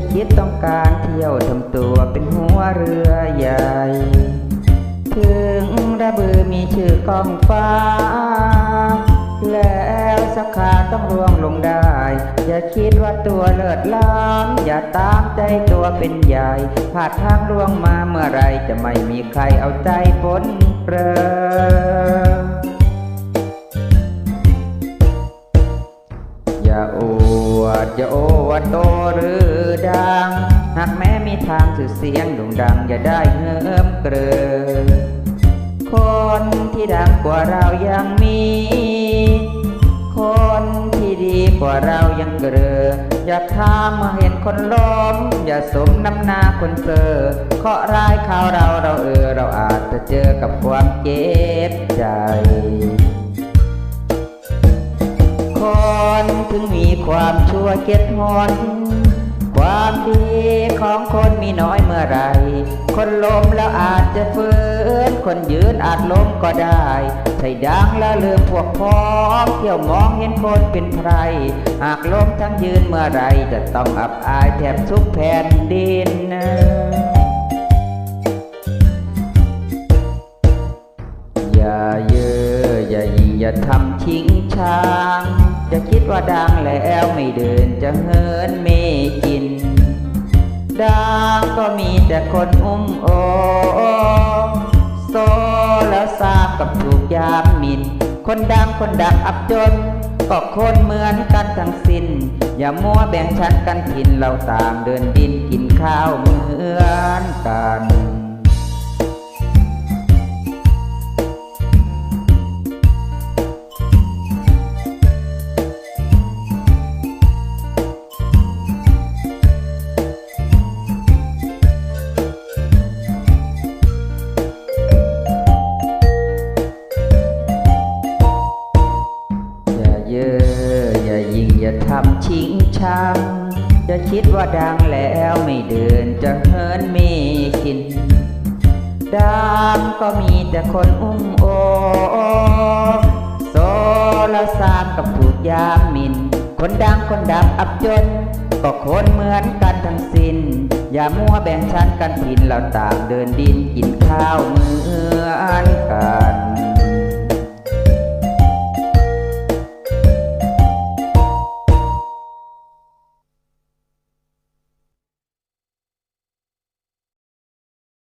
าคิดต้องการเที่ยวทำตัวเป็นหัวเรือใหญ่ ถึงระเบือมีชื่อกองฟ้า แล้วสักขาต้องร่วงลงได้ อย่าคิดว่าตัวเลิศล้ำอย่าตามใจตัวเป็นใหญ่ผ่าดทางร่วงมาเมื่อไรจะไม่มีใครเอาใจปนเปรอย่าอวดอย่าโอวดโตหรือ ดัง หากแม้มีทางสื่อเสียงโด่งดังอย่าได้เหิมเกรอคนที่ดังกว่าเรายังมี คนที่ดีกว่าเรายังเกรออย่าทามเมื่อเห็นคนล้ม อย่าสมน้ำหน้าคนเซอเคาะร้ายข่าวเราเราเออเราอาจจะเจอกับความเจ็บใจคนถึงมีความชั่วเก็ดหน ของคนมีน้อยเมื่อไร คนล้มแล้วอาจจะฟื้น คนยืนอาจล้มก็ได้ใช่ดังแล้วลืมพวกพ้องเที่ยวมองเห็นคนเป็นใคร หากล้มทั้งยืนเมื่อไร จะต้องอับอายแทบทุกแผ่นดินอย่าเยออย่ายิงอย่าทำชิงช่าง จะคิดว่าดังแล้วไม่เดินจะเหินไม่กิน ก็มีแต่คนอุ้มโอโซแล้วทราบกับถูกยามมิน คนดังคนดักอับจนก็คนเหมือนกันทั้งสิ้น อย่ามัวแบ่งชั้นกันกินเราต่างเดินดินกินข้าวเหมือนกัน งชัง จะคิดว่าดังแล้วไม่เดินจะเฮินไม่กินดังก็มีแต่คนอุ้มโอ โซแล้วสางกับถูกยามมิน คนดังคนดับอับจน ก็คนเหมือนกันทั้งสิ้น อย่ามัวแบ่งชั้นกันทินเราต่างเดินดินกินข้าวเหมือนกัน